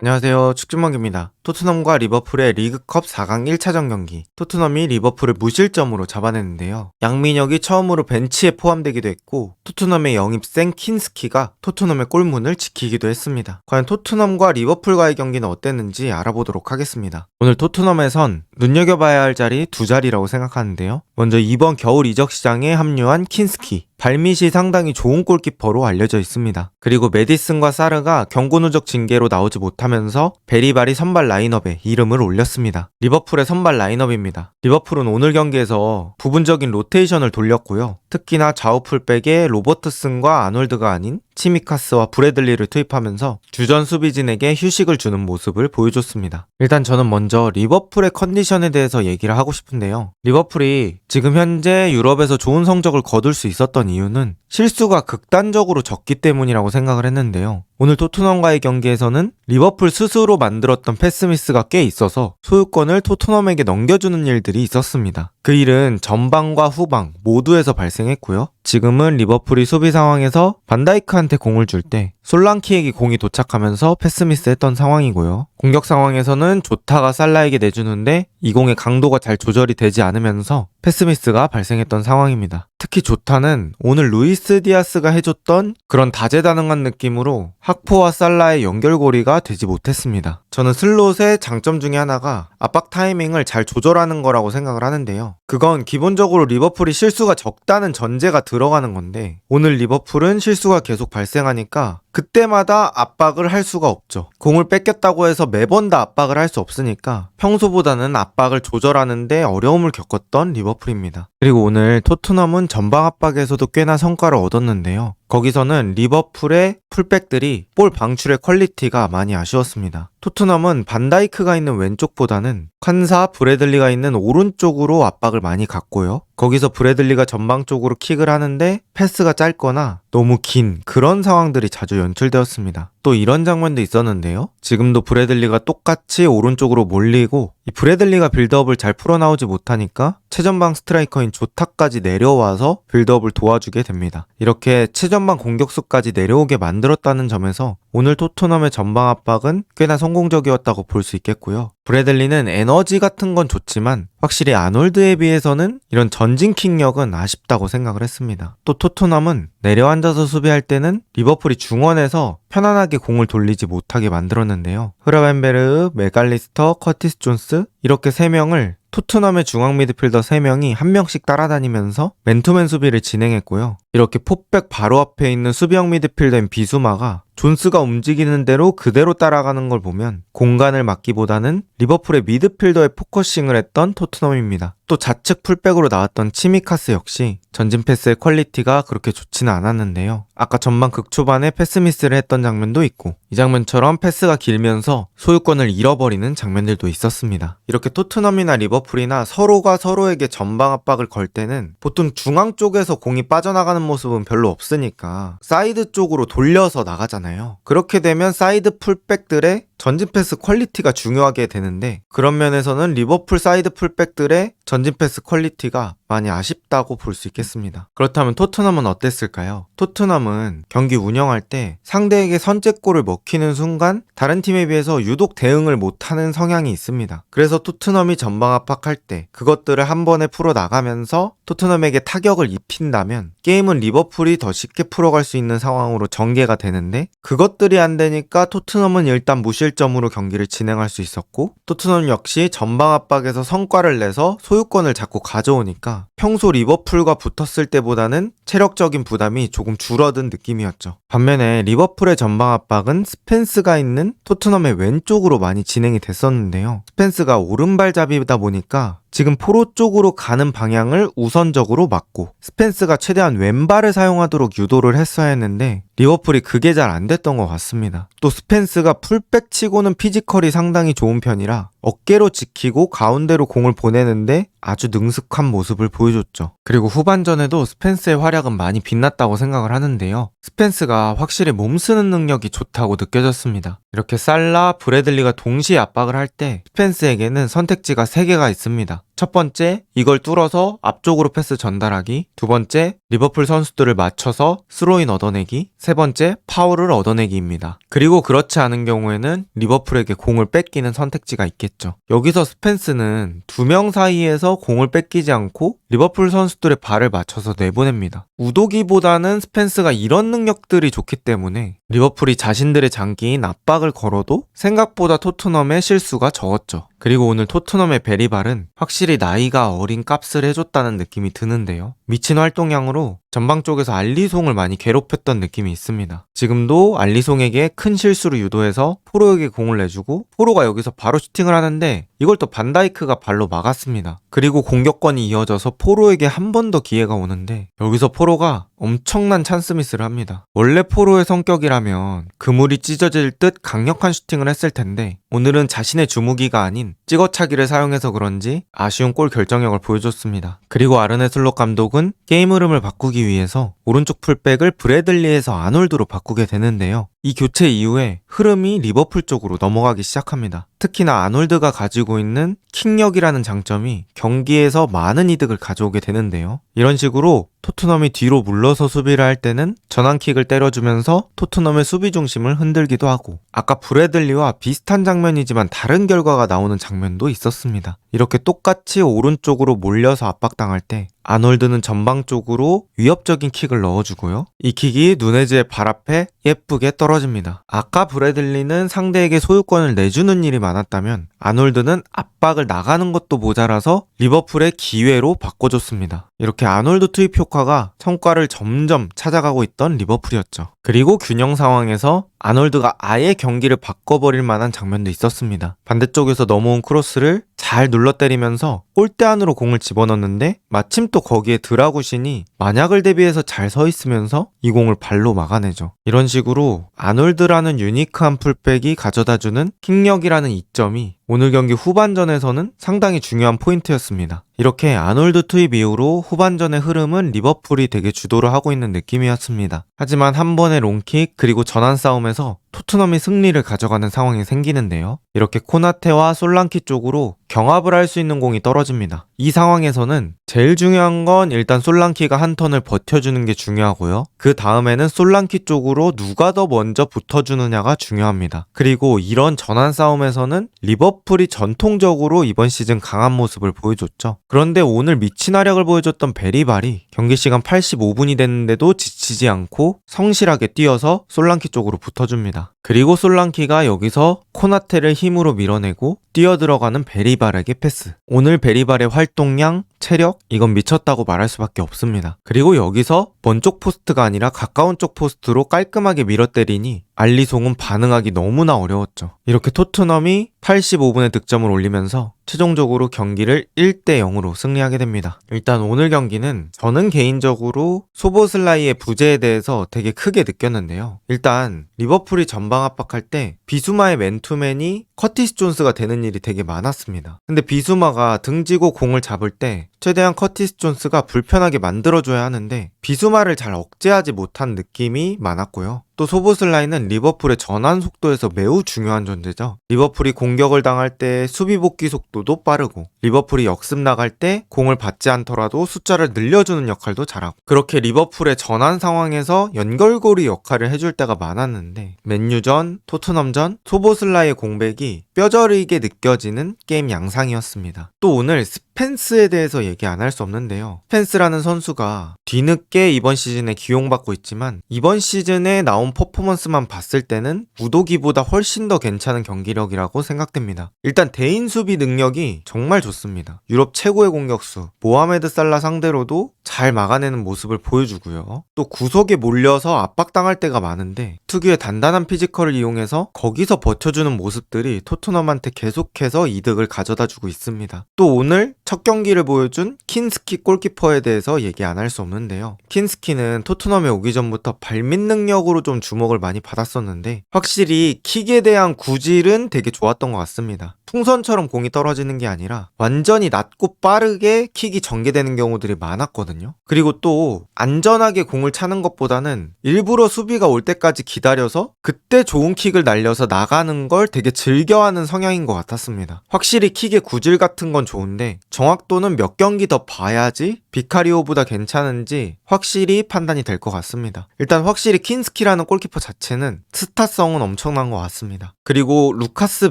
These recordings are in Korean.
안녕하세요. 축주먹입니다. 토트넘과 리버풀의 리그컵 4강 1차전 경기. 토트넘이 리버풀을 무실점으로 잡아냈는데요. 양민혁이 처음으로 벤치에 포함되기도 했고, 토트넘의 영입생 킨스키가 토트넘의 골문을 지키기도 했습니다. 과연 토트넘과 리버풀과의 경기는 어땠는지 알아보도록 하겠습니다. 오늘 토트넘에선 눈여겨봐야 할 자리 두 자리라고 생각하는데요. 먼저 이번 겨울 이적 시장에 합류한 킨스키. 발밑이 상당히 좋은 골키퍼로 알려져 있습니다. 그리고 메디슨과 사르가 경고 누적 징계로 나오지 못하면서 베리바리 선발 라인업에 이름을 올렸습니다. 리버풀의 선발 라인업입니다. 리버풀은 오늘 경기에서 부분적인 로테이션을 돌렸고요. 특히나 좌우 풀백에 로버트슨과 아놀드가 아닌 치미카스와 브래들리를 투입하면서 주전 수비진에게 휴식을 주는 모습을 보여줬습니다. 일단 저는 먼저 리버풀의 컨디션에 대해서 얘기를 하고 싶은데요. 리버풀이 지금 현재 유럽에서 좋은 성적을 거둘 수 있었던 이유는 실수가 극단적으로 적기 때문이라고 생각을 했는데요. 오늘 토트넘과의 경기에서는 리버풀 스스로 만들었던 패스미스가 꽤 있어서 소유권을 토트넘에게 넘겨주는 일들이 있었습니다. 그 일은 전방과 후방 모두에서 발생했고요. 지금은 리버풀이 수비 상황에서 반다이크한테 공을 줄 때 솔랑키에게 공이 도착하면서 패스미스 했던 상황이고요. 공격 상황에서는 조타가 살라에게 내주는데 이 공의 강도가 잘 조절이 되지 않으면서 패스미스가 발생했던 상황입니다. 특히 조타는 오늘 루이스 디아스가 해줬던 그런 다재다능한 느낌으로 학포와 살라의 연결고리가 되지 못했습니다. 저는 슬롯의 장점 중에 하나가 압박 타이밍을 잘 조절하는 거라고 생각을 하는데요. 그건 기본적으로 리버풀이 실수가 적다는 전제가 들어가는 건데 오늘 리버풀은 실수가 계속 발생하니까 그때마다 압박을 할 수가 없죠. 공을 뺏겼다고 해서 매번 다 압박을 할 수 없으니까 평소보다는 압박을 조절하는데 어려움을 겪었던 리버풀입니다. 그리고 오늘 토트넘은 전방 압박에서도 꽤나 성과를 얻었는데요. 거기서는 리버풀의 풀백들이 볼 방출의 퀄리티가 많이 아쉬웠습니다. 토트넘은 반다이크가 있는 왼쪽보다는 칸사 브래들리가 있는 오른쪽으로 압박을 많이 갔고요. 거기서 브래들리가 전방 쪽으로 킥을 하는데 패스가 짧거나 너무 긴 그런 상황들이 자주 연출되었습니다. 또 이런 장면도 있었는데요. 지금도 브래들리가 똑같이 오른쪽으로 몰리고 이 브래들리가 빌드업을 잘 풀어나오지 못하니까 최전방 스트라이커인 조타까지 내려와서 빌드업을 도와주게 됩니다. 이렇게 최전방 공격수까지 내려오게 만들었다는 점에서 오늘 토트넘의 전방 압박은 꽤나 성공적이었다고 볼 수 있겠고요. 브래들리는 에너지 같은 건 좋지만 확실히 아놀드에 비해서는 이런 전진 킥력은 아쉽다고 생각을 했습니다. 또 토트넘은 내려앉아서 수비할 때는 리버풀이 중원에서 편안하게 공을 돌리지 못하게 만들었는데요. 흐라벤베르, 메갈리스터, 커티스 존스 이렇게 세 명을 토트넘의 중앙 미드필더 3명이 한 명씩 따라다니면서 맨투맨 수비를 진행했고요. 이렇게 포백 바로 앞에 있는 수비형 미드필더인 비수마가 존스가 움직이는 대로 그대로 따라가는 걸 보면 공간을 막기보다는 리버풀의 미드필더에 포커싱을 했던 토트넘입니다. 또 좌측 풀백으로 나왔던 치미카스 역시 전진 패스의 퀄리티가 그렇게 좋지는 않았는데요. 아까 전반 극초반에 패스 미스를 했던 장면도 있고 이 장면처럼 패스가 길면서 소유권을 잃어버리는 장면들도 있었습니다. 이렇게 토트넘이나 리버풀이나 서로가 서로에게 전방 압박을 걸 때는 보통 중앙 쪽에서 공이 빠져나가는 모습은 별로 없으니까 사이드 쪽으로 돌려서 나가잖아요. 그렇게 되면 사이드 풀백들의 전진 패스 퀄리티가 중요하게 되는데 그런 면에서는 리버풀 사이드 풀백들의 전진 패스 퀄리티가 많이 아쉽다고 볼 수 있겠습니다. 그렇다면 토트넘은 어땠을까요? 토트넘은 경기 운영할 때 상대에게 선제골을 먹히는 순간 다른 팀에 비해서 유독 대응을 못하는 성향이 있습니다. 그래서 토트넘이 전방 압박할 때 그것들을 한 번에 풀어 나가면서 토트넘에게 타격을 입힌다면 게임은 리버풀이 더 쉽게 풀어갈 수 있는 상황으로 전개가 되는데 그것들이 안 되니까 토트넘은 일단 무실점으로 경기를 진행할 수 있었고 토트넘 역시 전방 압박에서 성과를 내서 소유권을 자꾸 가져오니까 평소 리버풀과 붙었을 때보다는 체력적인 부담이 조금 줄어든 느낌이었죠. 반면에 리버풀의 전방 압박은 스펜스가 있는 토트넘의 왼쪽으로 많이 진행이 됐었는데요. 스펜스가 오른발잡이다 보니까 지금 포로 쪽으로 가는 방향을 우선적으로 막고 스펜스가 최대한 왼발을 사용하도록 유도를 했어야 했는데 리버풀이 그게 잘 안 됐던 것 같습니다. 또 스펜스가 풀백 치고는 피지컬이 상당히 좋은 편이라 어깨로 지키고 가운데로 공을 보내는데 아주 능숙한 모습을 보여줬죠. 그리고 후반전에도 스펜스의 활약은 많이 빛났다고 생각을 하는데요. 스펜스가 확실히 몸 쓰는 능력이 좋다고 느껴졌습니다. 이렇게 살라, 브래들리가 동시에 압박을 할 때 스펜스에게는 선택지가 3개가 있습니다. 첫 번째, 이걸 뚫어서 앞쪽으로 패스 전달하기. 두 번째, 리버풀 선수들을 맞춰서 스로인 얻어내기. 세 번째, 파울을 얻어내기입니다. 그리고 그렇지 않은 경우에는 리버풀에게 공을 뺏기는 선택지가 있겠죠. 여기서 스펜스는 두 명 사이에서 공을 뺏기지 않고 리버풀 선수들의 발을 맞춰서 내보냅니다. 우도기보다는 스펜스가 이런 능력들이 좋기 때문에 리버풀이 자신들의 장기인 압박을 걸어도 생각보다 토트넘의 실수가 적었죠. 그리고 오늘 토트넘의 베리발은 확실히 나이가 어린 값을 해줬다는 느낌이 드는데요. 미친 활동량으로 전방 쪽에서 알리송을 많이 괴롭혔던 느낌이 있습니다. 지금도 알리송에게 큰 실수를 유도해서 포로에게 공을 내주고 포로가 여기서 바로 슈팅을 하는데 이걸 또 반다이크가 발로 막았습니다. 그리고 공격권이 이어져서 포로에게 한 번 더 기회가 오는데 여기서 포로가 엄청난 찬스 미스를 합니다. 원래 포로의 성격이라면 그물이 찢어질 듯 강력한 슈팅을 했을 텐데 오늘은 자신의 주무기가 아닌 찍어차기를 사용해서 그런지 아쉬운 골 결정력을 보여줬습니다. 그리고 아르네 슬롯 감독은 게임 흐름을 바꾸기 위해서 오른쪽 풀백을 브래들리에서 아놀드로 바꾸게 되는데요. 이 교체 이후에 흐름이 리버풀 쪽으로 넘어가기 시작합니다. 특히나 아놀드가 가지고 있는 킥력이라는 장점이 경기에서 많은 이득을 가져오게 되는데요. 이런 식으로 토트넘이 뒤로 물러서 수비를 할 때는 전환킥을 때려주면서 토트넘의 수비 중심을 흔들기도 하고 아까 브래들리와 비슷한 장면이지만 다른 결과가 나오는 장면도 있었습니다. 이렇게 똑같이 오른쪽으로 몰려서 압박당할 때 아놀드는 전방 쪽으로 위협적인 킥을 넣어주고요. 이 킥이 누네즈의 발 앞에 예쁘게 떨어집니다. 아까 브래들리는 상대에게 소유권을 내주는 일이 많았다면 아놀드는 압박을 나가는 것도 모자라서 리버풀의 기회로 바꿔줬습니다. 이렇게 아놀드 투입 효과가 성과를 점점 찾아가고 있던 리버풀이었죠. 그리고 균형 상황에서 아놀드가 아예 경기를 바꿔버릴 만한 장면도 있었습니다. 반대쪽에서 넘어온 크로스를 잘 눌러 때리면서 골대 안으로 공을 집어넣는데 마침 또 거기에 드라구신이 만약을 대비해서 잘 서 있으면서 이 공을 발로 막아내죠. 이런 식으로 아놀드라는 유니크한 풀백이 가져다주는 킥력이라는 이점이 오늘 경기 후반전에서는 상당히 중요한 포인트였습니다. 이렇게 아놀드 투입 이후로 후반전의 흐름은 리버풀이 되게 주도를 하고 있는 느낌이었습니다. 하지만 한 번의 롱킥 그리고 전환 싸움에서 그래서 토트넘이 승리를 가져가는 상황이 생기는데요. 이렇게 코나테와 솔랑키 쪽으로 경합을 할 수 있는 공이 떨어집니다. 이 상황에서는 제일 중요한 건 일단 솔랑키가 한 턴을 버텨주는 게 중요하고요. 그 다음에는 솔랑키 쪽으로 누가 더 먼저 붙어주느냐가 중요합니다. 그리고 이런 전환 싸움에서는 리버풀이 전통적으로 이번 시즌 강한 모습을 보여줬죠. 그런데 오늘 미친 활약을 보여줬던 베리발이 경기 시간 85분이 됐는데도 지치지 않고 성실하게 뛰어서 솔랑키 쪽으로 붙어줍니다. 그리고 솔랑키가 여기서 코나테를 힘으로 밀어내고 뛰어들어가는 베리발에게 패스. 오늘 베리발의 활동량, 체력, 이건 미쳤다고 말할 수밖에 없습니다. 그리고 여기서 먼 쪽 포스트가 아니라 가까운 쪽 포스트로 깔끔하게 밀어 때리니 알리송은 반응하기 너무나 어려웠죠. 이렇게 토트넘이 85분에 득점을 올리면서 최종적으로 경기를 1대 0으로 승리하게 됩니다. 일단 오늘 경기는 저는 개인적으로 소보슬라이의 부재에 대해서 되게 크게 느꼈는데요. 일단 리버풀이 전방 압박할 때 비수마의 맨투맨이 커티스 존스가 되는 일이 되게 많았습니다. 근데 비수마가 등지고 공을 잡을 때 최대한 커티스 존스가 불편하게 만들어줘야 하는데 비수마를 잘 억제하지 못한 느낌이 많았고요. 또 소보슬라이는 리버풀의 전환 속도에서 매우 중요한 존재죠. 리버풀이 공격을 당할 때 수비 복귀 속도도 빠르고 리버풀이 역습 나갈 때 공을 받지 않더라도 숫자를 늘려주는 역할도 잘하고 그렇게 리버풀의 전환 상황에서 연결고리 역할을 해줄 때가 많았는데 맨유전, 토트넘전, 소보슬라의 공백이 뼈저리게 느껴지는 게임 양상이었습니다. 또 오늘 스 펜스에 대해서 얘기 안 할 수 없는데요. 스펜스라는 선수가 뒤늦게 이번 시즌에 기용받고 있지만 이번 시즌에 나온 퍼포먼스만 봤을 때는 무도기보다 훨씬 더 괜찮은 경기력이라고 생각됩니다. 일단 대인 수비 능력이 정말 좋습니다. 유럽 최고의 공격수 모하메드 살라 상대로도 잘 막아내는 모습을 보여주고요. 또 구석에 몰려서 압박당할 때가 많은데 특유의 단단한 피지컬을 이용해서 거기서 버텨주는 모습들이 토트넘한테 계속해서 이득을 가져다 주고 있습니다. 또 오늘 첫 경기를 보여준 킨스키 골키퍼에 대해서 얘기 안 할 수 없는데요. 킨스키는 토트넘에 오기 전부터 발밑 능력으로 좀 주목을 많이 받았었는데 확실히 킥에 대한 구질은 되게 좋았던 것 같습니다. 풍선처럼 공이 떨어지는 게 아니라 완전히 낮고 빠르게 킥이 전개되는 경우들이 많았거든요. 그리고 또 안전하게 공을 차는 것보다는 일부러 수비가 올 때까지 기다려서 그때 좋은 킥을 날려서 나가는 걸 되게 즐겨하는 성향인 것 같았습니다. 확실히 킥의 구질 같은 건 좋은데 정확도는 몇 경기 더 봐야지 비카리오보다 괜찮은지 확실히 판단이 될 것 같습니다. 일단 확실히 킨스키라는 골키퍼 자체는 스타성은 엄청난 것 같습니다. 그리고 루카스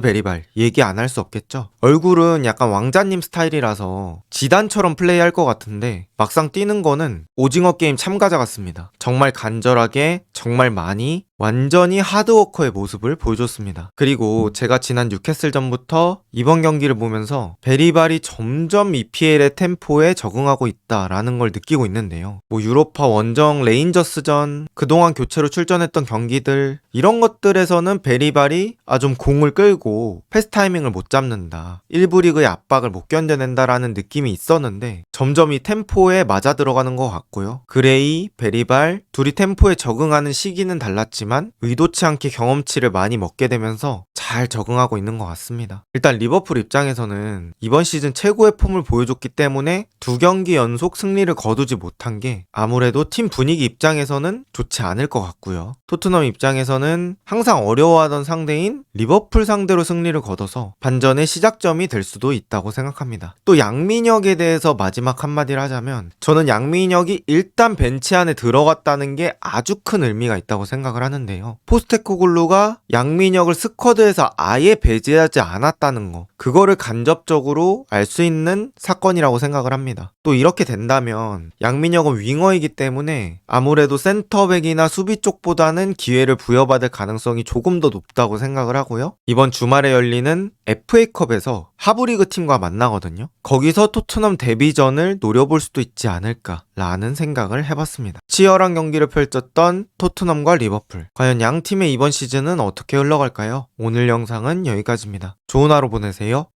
베리발 얘기 안할 수 없겠죠. 얼굴은 약간 왕자님 스타일이라서 지단처럼 플레이할 것 같은데 막상 뛰는 거는 오징어 게임 참가자 같습니다. 정말 간절하게 정말 많이 완전히 하드워커의 모습을 보여줬습니다. 그리고 제가 지난 뉴캐슬 전부터 이번 경기를 보면서 베리발이 점점 EPL의 템포에 적응하고 있다라는 걸 느끼고 있는데요. 뭐 유로파 원정 레인저스전 그동안 교체로 출전했던 경기들 이런 것들에서는 베리발이 아 좀 공을 끌고 패스 타이밍을 못 잡는다. 1부 리그의 압박을 못 견뎌낸다라는 느낌이 있었는데 점점 이 템포 에 맞아 들어가는 것 같고요. 그레이, 베리발 둘이 템포에 적응하는 시기는 달랐지만 의도치 않게 경험치를 많이 먹게 되면서 잘 적응하고 있는 것 같습니다. 일단 리버풀 입장에서는 이번 시즌 최고의 폼을 보여줬기 때문에 두 경기 연속 승리를 거두지 못한 게 아무래도 팀 분위기 입장에서는 좋지 않을 것 같고요. 토트넘 입장에서는 항상 어려워하던 상대인 리버풀 상대로 승리를 거둬서 반전의 시작점이 될 수도 있다고 생각합니다. 또 양민혁에 대해서 마지막 한마디를 하자면 저는 양민혁이 일단 벤치 안에 들어갔다는 게 아주 큰 의미가 있다고 생각을 하는데요. 포스테코글루가 양민혁을 스쿼드에서 아예 배제하지 않았다는 거 그거를 간접적으로 알 수 있는 사건이라고 생각을 합니다. 또 이렇게 된다면 양민혁은 윙어이기 때문에 아무래도 센터백이나 수비 쪽보다는 기회를 부여받을 가능성이 조금 더 높다고 생각을 하고요. 이번 주말에 열리는 FA컵에서 하브리그 팀과 만나거든요. 거기서 토트넘 데뷔전을 노려볼 수도 있지 않을까라는 생각을 해봤습니다. 치열한 경기를 펼쳤던 토트넘과 리버풀. 과연 양 팀의 이번 시즌은 어떻게 흘러갈까요? 오늘 영상은 여기까지입니다. 좋은 하루 보내세 요.